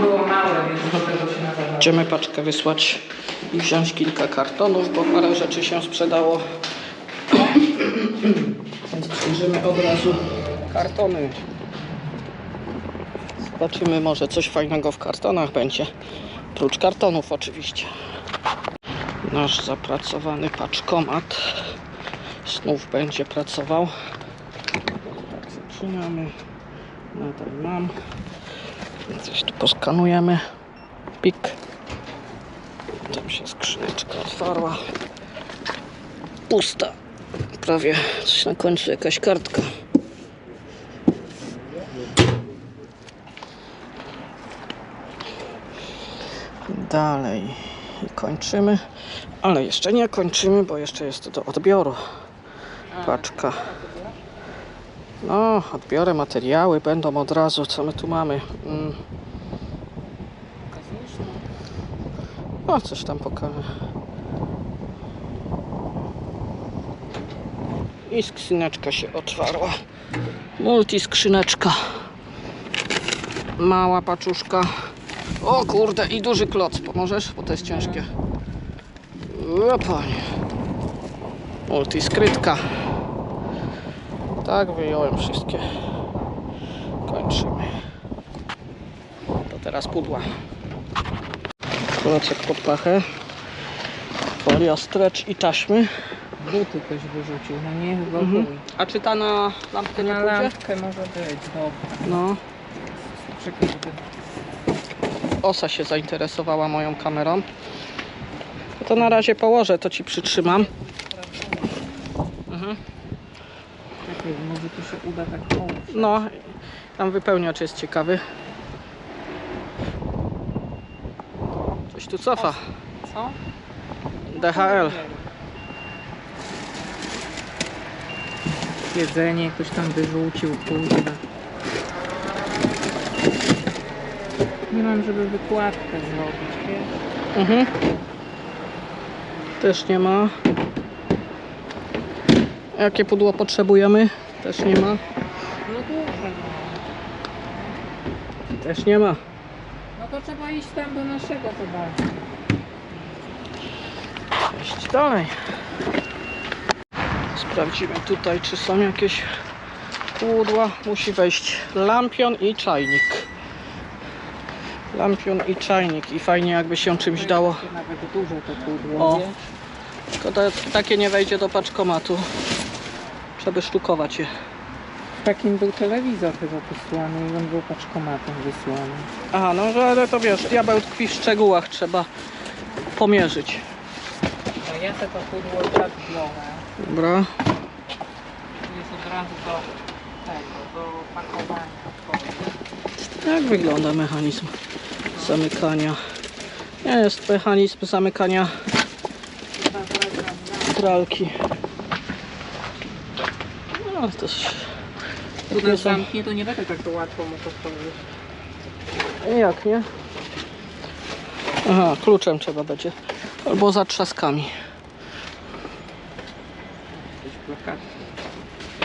było małe, więc do tego się nadawało. Idziemy paczkę wysłać i wziąć kilka kartonów, bo parę rzeczy się sprzedało. Więc przyjrzymy od razu kartony. Zobaczymy, może coś fajnego w kartonach będzie. Prócz kartonów oczywiście. Nasz zapracowany paczkomat znów będzie pracował. Zaczynamy. Nadal mam. Coś tu poskanujemy. Pik. Tam się skrzyneczka otwarła. Pusta. Prawie coś na końcu, jakaś kartka. Dalej. I kończymy. Ale jeszcze nie kończymy, bo jeszcze jest do odbioru. Paczka. No, odbiorę materiały będą od razu. Co my tu mamy? Mm. No, coś tam pokażę. I skrzyneczka się otwarła. Multi skrzyneczka. Mała paczuszka. O kurde, i duży kloc. Pomożesz? Bo to jest ciężkie. O panie. Multi skrytka. Tak, wyjąłem wszystkie. Kończymy. To teraz pudła. Klocek pod pachę. Folia stretch i taśmy. Buty ktoś wyrzucił, no nie, chyba Mhm. A czy ta na lampkę nie Na pójdzie? lampkę może być, dobra. No. Osa się zainteresowała moją kamerą. To na razie położę, to ci przytrzymam. Mhm. Czekaj, może tu się uda tak. No, tam wypełniacz jest ciekawy. Coś tu cofa. Co? DHL. Jedzenie ktoś tam wyrzucił, kurde. Nie mam, żeby wykładkę zrobić, wiesz? Mhm. Też nie ma. Jakie pudło potrzebujemy? Też nie ma. No duże, no. Też nie ma. No to trzeba iść tam do naszego zobaczyć. Iść dalej. Sprawdzimy tutaj, czy są jakieś pudła. Musi wejść lampion i czajnik. Lampion i czajnik. I fajnie jakby się czymś dało. Nawet to pudło, O. Szkoda, takie nie wejdzie do paczkomatu. Trzeba sztukować je. Takim był telewizor chyba posłany i on był paczkomatem wysłany. Aha, no że- ale to wiesz, diabeł tkwi w szczegółach. Trzeba pomierzyć. No ja te to pudło tak biorę. Dobra. Jest od razu do tego, do pakowania. Jak wygląda mechanizm zamykania? Jest mechanizm zamykania pralki. No to Nie nas zamknie, to nie będę tak to łatwo mu to otworzyć. Jak nie? Aha, kluczem trzeba będzie. Albo za trzaskami.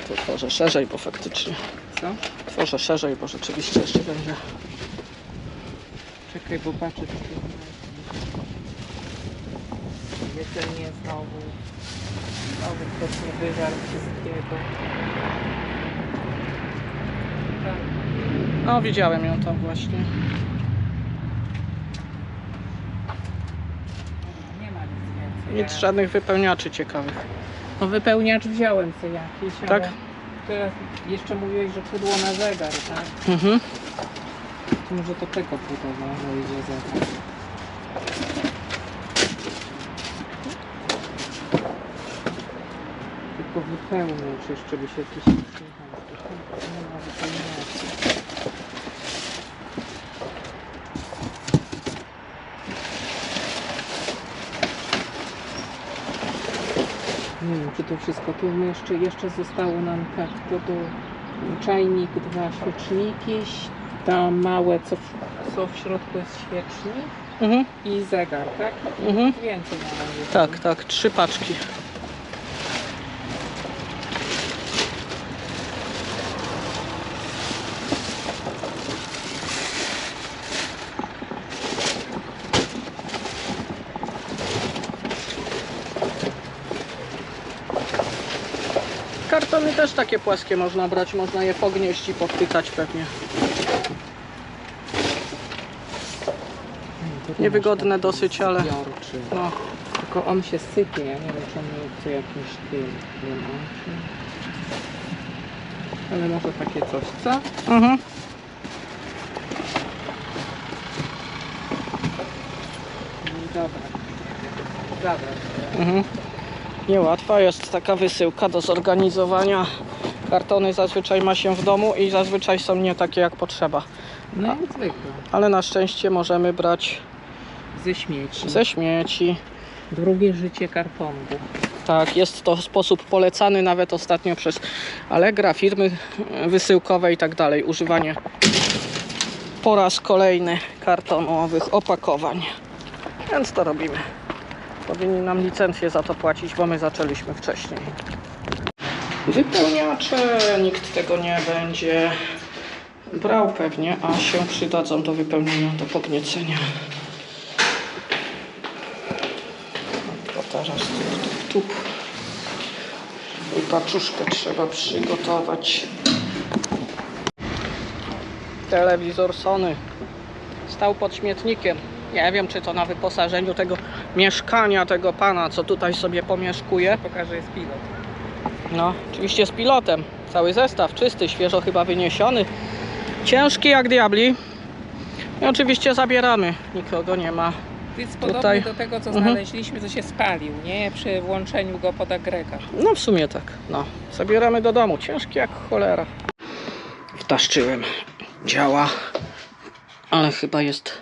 To tworzę szerzej, bo faktycznie. Co? Tworzę szerzej, bo rzeczywiście jeszcze będzie. Czekaj, bo patrzę tu Jedzenie znowu. Znowu ktoś nie wyżarł wszystkiego. Tak. No, widziałem ją tam właśnie. Nie ma nic więcej. Nic, żadnych wypełniaczy ciekawych. No wypełniacz wziąłem sobie jakiś, Tak? ale Teraz jeszcze mówiłeś, że pudło na zegar, tak? Mhm. To może to tego pudło wejdzie zegar. Tylko wypełniacz jeszcze by się jakiś nie ma. Nie wiem, czy to wszystko. Tu jeszcze, jeszcze zostało nam tak, to do czajnik, dwa świeczniki, tam małe, co w, co w środku jest świecznik Mhm. i zegar, tak? Mhm. Więcej razie. Tak, tak, trzy paczki. kartony też takie płaskie można brać, można je pognieść i podpytać pewnie. Niewygodne dosyć, ale no, Tylko on się sypie, ja nie wiem czy on chce jakimś tym. Ale może takie coś, co? mhm. No Dobra. Dobra. Mhm. Niełatwa jest taka wysyłka do zorganizowania. Kartony zazwyczaj ma się w domu i zazwyczaj są nie takie jak potrzeba. No jak zwykle. Ale na szczęście możemy brać Ze śmieci. ze śmieci. Drugie życie kartongu. Tak, jest to sposób polecany nawet ostatnio przez Allegra, firmy wysyłkowe i tak dalej. Używanie po raz kolejny kartonowych opakowań. Więc to robimy. Powinni nam licencję za to płacić, bo my zaczęliśmy wcześniej. Wypełniacze, nikt tego nie będzie brał pewnie, a się przydadzą do wypełnienia, do podniecenia. To teraz tup, tup, tup. I paczuszkę trzeba przygotować. Telewizor Sony stał pod śmietnikiem. Nie wiem, czy to na wyposażeniu tego mieszkania tego pana, co tutaj sobie pomieszkuje. Pokażę jest pilot. No, oczywiście z pilotem. Cały zestaw czysty, świeżo chyba wyniesiony. Ciężki jak diabli. I oczywiście zabieramy. Nikogo nie ma. Jest podobny Tutaj- do tego, co Mhm. znaleźliśmy, co się spalił, nie? Przy włączeniu go pod agregat. No w sumie tak. No, zabieramy do domu. Ciężki jak cholera. Wtaszczyłem. Działa. Ale chyba jest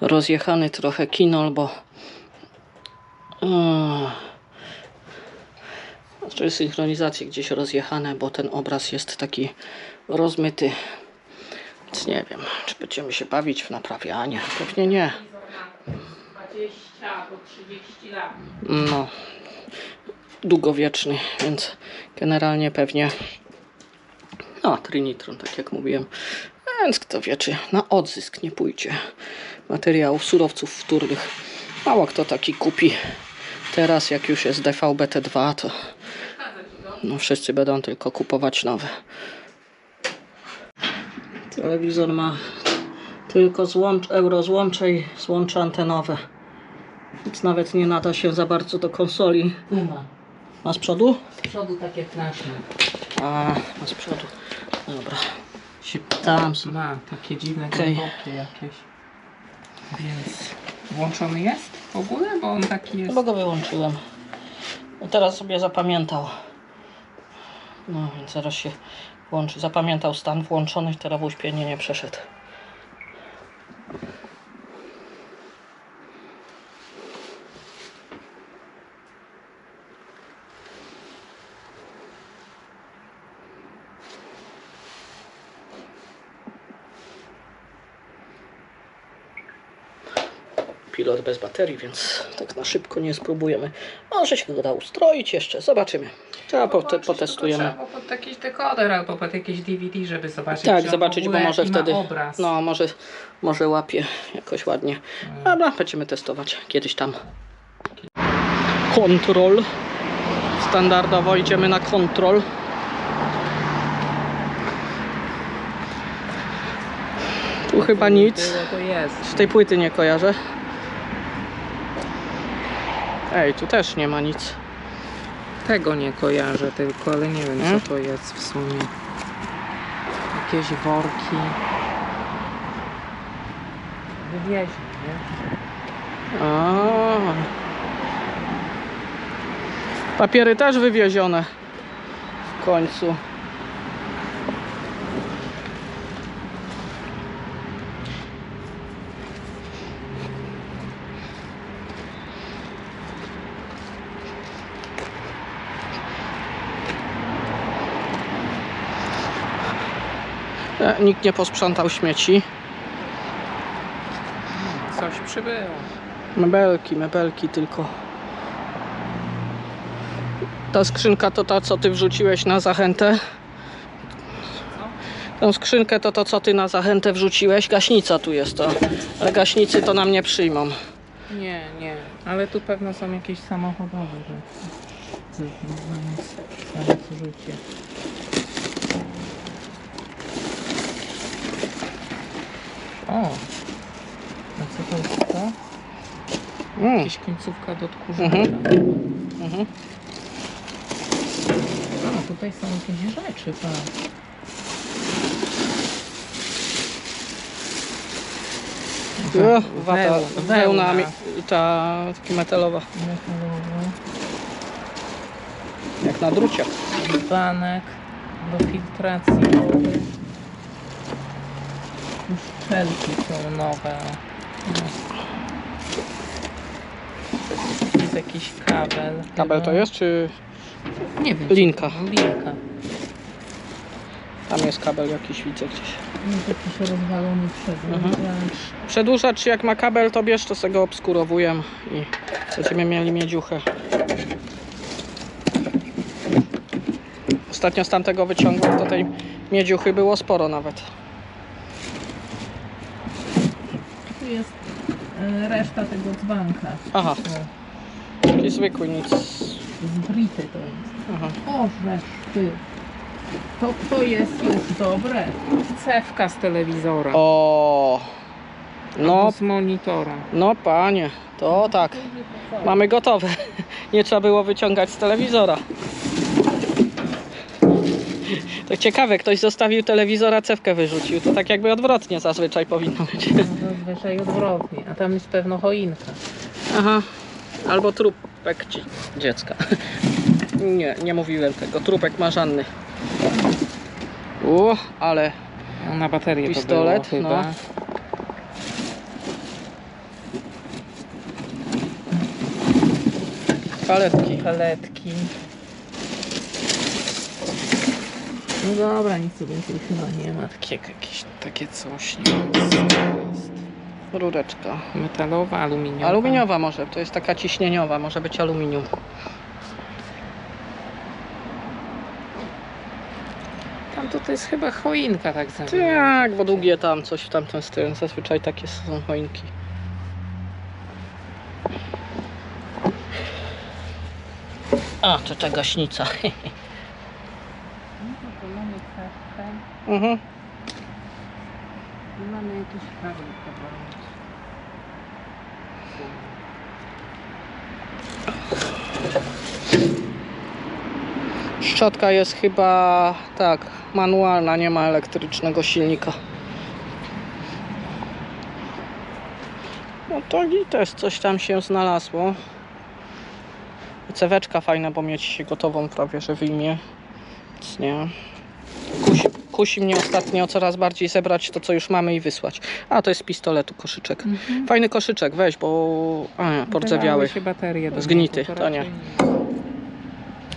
rozjechany trochę kinol, bo... Znaczy synchronizacje gdzieś rozjechane, bo ten obraz jest taki rozmyty. Więc nie wiem, czy będziemy się bawić w naprawianie. Pewnie nie. 20 albo 30 lat. No, długowieczny, więc generalnie pewnie. No, Trinitron, tak jak mówiłem. Więc kto wie, czy na odzysk nie pójdzie materiałów, surowców wtórnych. Mało kto taki kupi. Teraz, jak już jest DVB-T2, to no, wszyscy będą tylko kupować nowe. Telewizor ma tylko złącz, eurozłącze i złącze antenowe. Więc nawet nie nada się za bardzo do konsoli. Nie ma. Ma z przodu? Z przodu tak jak nasz A, ma z przodu. Dobra. się Tam są. ma takie dziwne głębokie jakieś. Więc włączony jest w ogóle, bo on taki jest. Chyba go wyłączyłem. No teraz sobie zapamiętał. No więc zaraz się włączy. Zapamiętał stan włączony, teraz w uśpienie nie przeszedł. Pilot bez baterii, więc tak na szybko nie spróbujemy. Może się go da ustroić jeszcze, zobaczymy. Trzeba pote- Podłączyć potestujemy. Trzeba pod jakiś dekoder albo pod jakieś DVD, żeby zobaczyć. Tak, zobaczyć, bo może wtedy. Obraz. No, może, może łapie jakoś ładnie. Dobra, będziemy testować kiedyś tam. Kontrol. Standardowo idziemy na kontrol. Tu chyba nic. Z tej płyty nie kojarzę. Ej, tu też nie ma nic. Tego nie kojarzę tylko, ale nie wiem Hmm? co to jest w sumie. Jakieś worki. Wywieźli, nie? A. Papiery też wywiezione w końcu. Nikt nie posprzątał śmieci. Coś przybyło. Mebelki, mebelki tylko. Ta skrzynka to ta, co ty wrzuciłeś na zachętę. Tą skrzynkę to to, co ty na zachętę wrzuciłeś. Gaśnica tu jest to. Ale gaśnicy to nam nie przyjmą. Nie, nie. Ale tu pewno są jakieś samochodowe rzeczy. sprawdzę znając, znając życie. O! A co to jest to? Mm. Jakaś końcówka do odkurzacza. Mhm. A, tutaj są jakieś rzeczy, patrz. O, Wata, Wełna. ta taka metalowa, Metalowy. jak na drucie. Dzbanek do filtracji wody. Już Szczelki są nowe. Jest jakiś kabel. Kabel to jest, czy Nie wiem. linka? Linka. Tam jest kabel jakiś, widzę gdzieś. Jest jakiś rozwalony przedmiot. Przedłużacz jak ma kabel, to bierz, to sobie go obskurowuję i będziemy mieli miedziuchę. Ostatnio z tamtego wyciągłem, to tej miedziuchy było sporo nawet. Tu jest e, reszta tego dzbanka. Aha, taki zwykły, nic. z brity to jest. Aha. O, ty. To, to jest już dobre. Cewka z telewizora. O, no, Albo z monitora. no panie, to tak. Mamy gotowe. Nie trzeba było wyciągać z telewizora. To ciekawe, ktoś zostawił telewizora, cewkę wyrzucił. To tak jakby odwrotnie zazwyczaj powinno być. No, zazwyczaj odwrotnie. A tam jest pewno choinka. Aha. Albo trupek dziecka. Nie, nie mówiłem tego. Trupek marzanny. O, ale No, Na baterię Pistolet, to było chyba. no. paletki. Paletki. No dobra, nic tu więcej chyba nie ma. Takie jakieś takie coś. Nie wiem, co to jest. Rureczka. Metalowa, aluminiowa. Aluminiowa może, to jest taka ciśnieniowa, może być aluminium. Tam to, to jest chyba choinka tak zwana. Tak, bo długie tam coś w tamtym stylu. Zazwyczaj takie są choinki. A, to ta gaśnica. No to mamy cewkę. Mhm. Mamy jakiś kabel kawałek. Szczotka jest chyba tak, manualna, nie ma elektrycznego silnika. No to i też coś tam się znalazło. Ceweczka fajna, bo mieć się gotową prawie, że wyjmie. Nic nie. Kusi mnie ostatnio coraz bardziej zebrać to, co już mamy i wysłać. A, to jest z pistoletu koszyczek. Mhm. Fajny koszyczek, weź, bo a, pordzewiały. się baterie do Zgnity, to nie.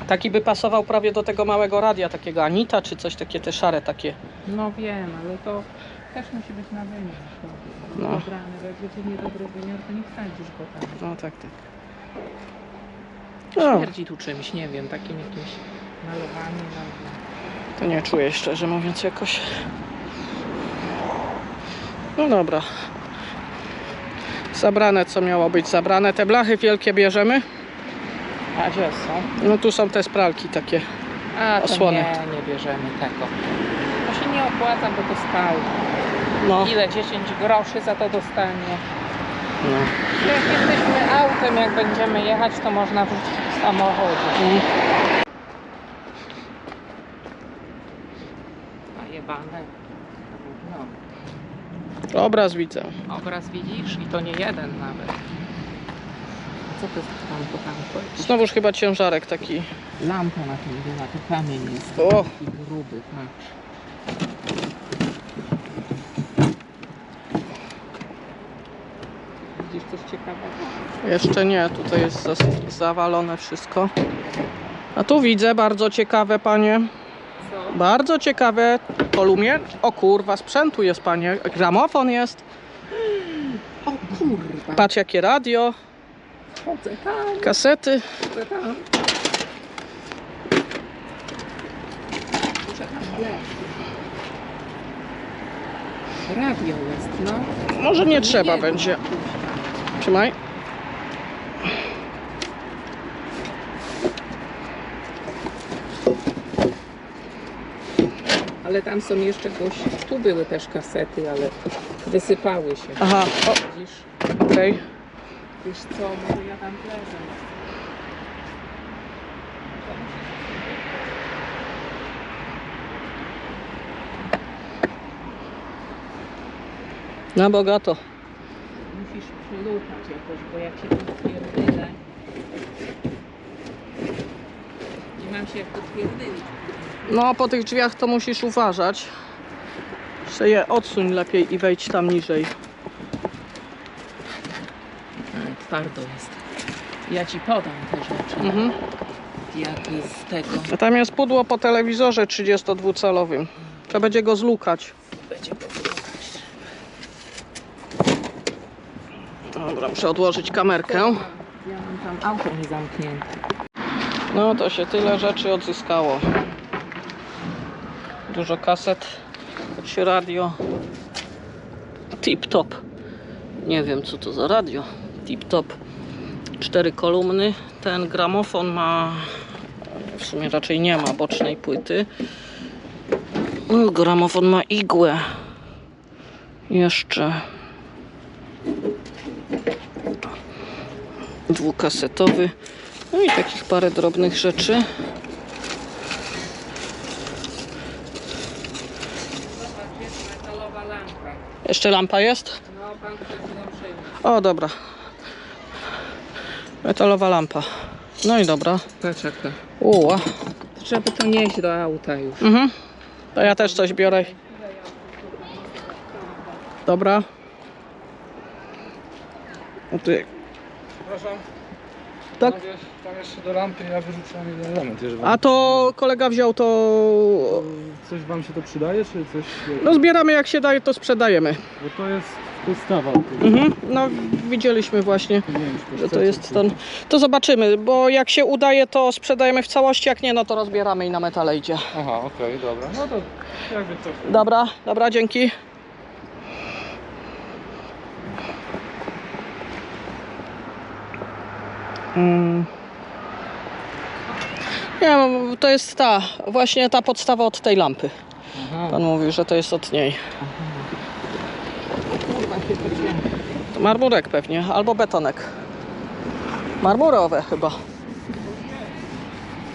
Taki by pasował prawie do tego małego radia, takiego Anita, czy coś takie, te szare takie. No wiem, ale to też musi być na wymiar. No. No. Dobrany, bo jak będzie niedobry wymiar, to nie wsadzisz go tam. No tak, tak. No, Śmierdzi tu czymś, nie wiem, takim jakimś malowaniem albo... to nie czuję szczerze mówiąc jakoś. No dobra. Zabrane co miało być zabrane. Te blachy wielkie bierzemy. A gdzie są? No tu są te spralki takie. A, to Osłony. nie, nie bierzemy tego. To się nie opłaca, bo to stało. No. Ile? 10 groszy za to dostanie. no. Jak jesteśmy autem, jak będziemy jechać, to można wrzucić w samochodzie. Mm. No. Obraz widzę. Obraz widzisz? I to nie jeden nawet. Co to jest tamto, tamto? Jakiś Znowuż chyba ciężarek taki. Lampa na tym była, to kamień jest. O! Taki gruby, patrz. Widzisz coś ciekawego? Jeszcze nie, tutaj jest zas- zawalone wszystko. A tu widzę bardzo ciekawe panie. Co? Bardzo ciekawe. Kolumie. O kurwa, sprzętu jest panie. Gramofon jest. O kurwa! Patrz jakie radio, Chodzę tam, kasety. chodzę tam. Radio jest, no. Może nie trzeba będzie. Trzymaj. Ale tam są jeszcze goś... Tu były też kasety, ale wysypały się. Aha, o, Widzisz? okej. Wiesz co, może ja tam prezent. Na bogato. Musisz przylupać jakoś, bo jak się tu twierdyle... Nie mam się jak to twierdylić. No, po tych drzwiach to musisz uważać. Jeszcze je odsuń lepiej i wejdź tam niżej. Ale twardo jest. Ja ci podam te rzeczy. Mhm. Jak z tego A tam jest pudło po telewizorze 32-calowym. Trzeba będzie go zlukać. będzie powrócić. Dobra, muszę odłożyć kamerkę. Ja mam tam auto niezamknięte. No to się tyle rzeczy odzyskało. Dużo kaset, choć radio. Tip top. Nie wiem co to za radio. Tip top. Cztery kolumny. Ten gramofon ma. W sumie raczej nie ma bocznej płyty. No, gramofon ma igłę. Jeszcze. Dwukasetowy. No i takich parę drobnych rzeczy. Zobacz, jest metalowa lampa. Jeszcze lampa jest? No, pan. O, dobra. Metalowa lampa. No i dobra. Patrz jaka. Uła. Trzeba by to nieść do auta już. Mhm. To ja też coś biorę. Dobra. O ty. Przepraszam. Tak. Tam, jest, tam jeszcze do lampy ja wyrzucam jeden element. Jeżeli A to kolega wziął to. Coś wam się to przydaje, czy coś... No zbieramy jak się daje, to sprzedajemy. Bo to jest podstawa. Mhm. No widzieliśmy właśnie. Że to jest ten. To zobaczymy, bo jak się udaje, to sprzedajemy w całości, jak nie, no to rozbieramy i na metale idzie. Aha, okej, dobra. No to jakby to... Dobra, dobra, dzięki. Mm. Nie, no, to jest ta, właśnie ta podstawa od tej lampy. Aha. Pan mówił, że to jest od niej. To marmurek pewnie, albo betonek. Marmurowe chyba.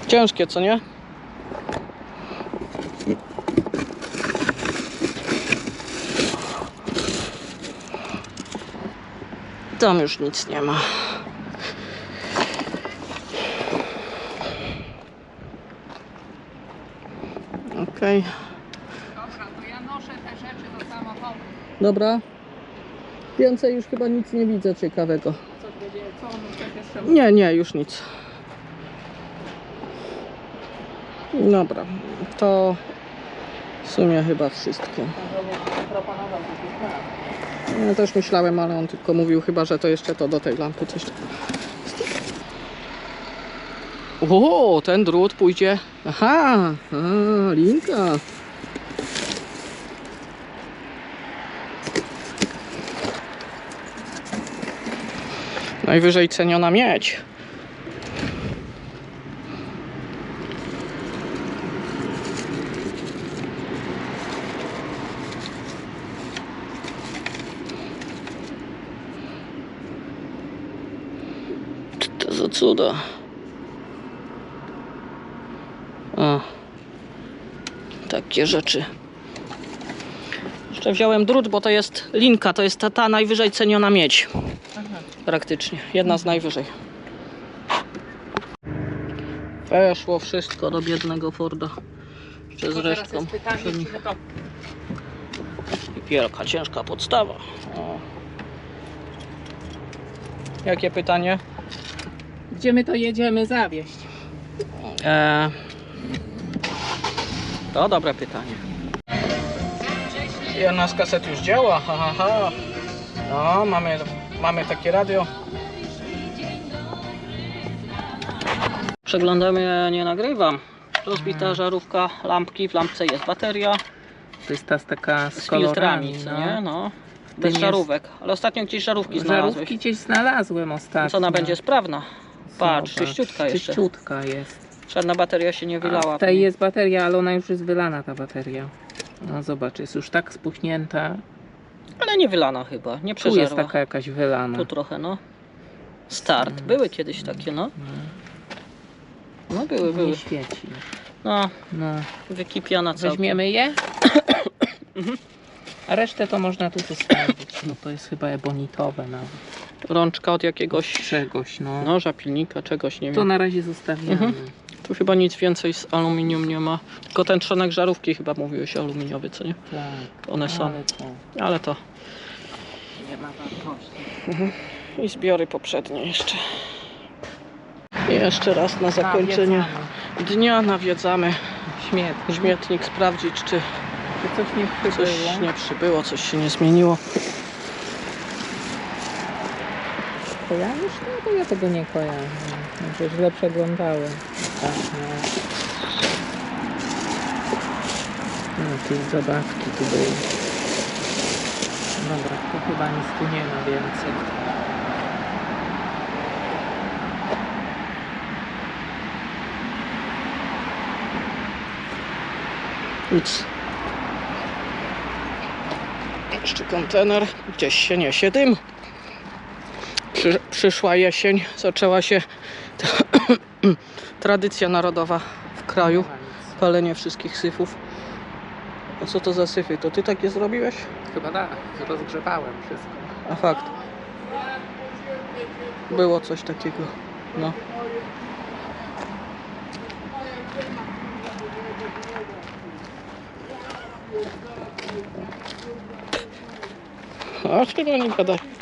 Ciężkie, co nie? Tam już nic nie ma. Okej, Dobra, to ja noszę te rzeczy do samochodu. dobra. Więcej już chyba nic nie widzę ciekawego. Co będzie, co on coś jeszcze Nie, nie, już nic. Dobra, to w sumie chyba wszystko. proponował. Ja też myślałem, ale on tylko mówił chyba, że to jeszcze to do tej lampy coś. O, ten drut pójdzie. Aha, a, linka. Najwyżej ceniona miedź. Co to za cuda? O. Takie rzeczy. Jeszcze wziąłem drut, bo to jest linka, to jest ta, ta najwyżej ceniona miedź. Aha. Praktycznie. Jedna z najwyżej. Weszło wszystko do biednego Forda. Jeszcze z resztką. wielka, ciężka podstawa. O. Jakie pytanie? Gdzie my to jedziemy zawieść? E... To dobre pytanie. Jedna z kaset już działa, ha, ha, ha. No, mamy, mamy takie radio. Przeglądamy, ja nie nagrywam. Rozbita żarówka, lampki, w lampce jest bateria To jest ta z taka z, z filtrami, kolorami, co no. nie? No. Bez jest- żarówek. Ale ostatnio gdzieś żarówki znalazłeś. Żarówki gdzieś znalazłem ostatnio. Co ona będzie sprawna? Patrz, Zobacz, czyściutka jeszcze. Czyściutka jest. Żadna bateria się nie wylała. A, Tutaj jest bateria, ale ona już jest wylana ta bateria. No zobacz, jest już tak spuchnięta. Ale nie wylana chyba, nie Tu jest przeżarła. taka jakaś wylana. Tu trochę, no. Start. Były kiedyś takie, no. No były, były. Nie świeci. No, No. wykipiana całkiem. Weźmiemy je? A resztę to można tu zostawić. No to jest chyba ebonitowe nawet. Rączka od jakiegoś Czegoś, no. noża, pilnika, czegoś, nie To wiem. na razie zostawiamy. Mhm. Tu chyba nic więcej z aluminium nie ma. Tylko ten trzonek żarówki chyba mówiłeś aluminiowy, co nie? Tak. One są. Ale to Ale to. nie ma wartości. I zbiory poprzednie jeszcze. I jeszcze raz na zakończenie Nawiedzamy. dnia nawiedzamy Śmietnik. śmietnik, sprawdzić czy Czy coś nie przybyło? coś nie przybyło, coś się nie zmieniło. Kojarzysz? No to ja tego nie kojarzę. Może źle przeglądałem. Tak, no. No, jakieś zabawki tu były. Dobra, to chyba nic tu nie ma więcej. Nic. Jeszcze kontener. Gdzieś się niesie dym. Przy, przyszła jesień, zaczęła się tradycja narodowa w kraju. Palenie wszystkich syfów. A co to za syfy? To ty takie zrobiłeś? Chyba tak, rozgrzewałem wszystko. A fakt. Było coś takiego. No. A chyba nie gadaj.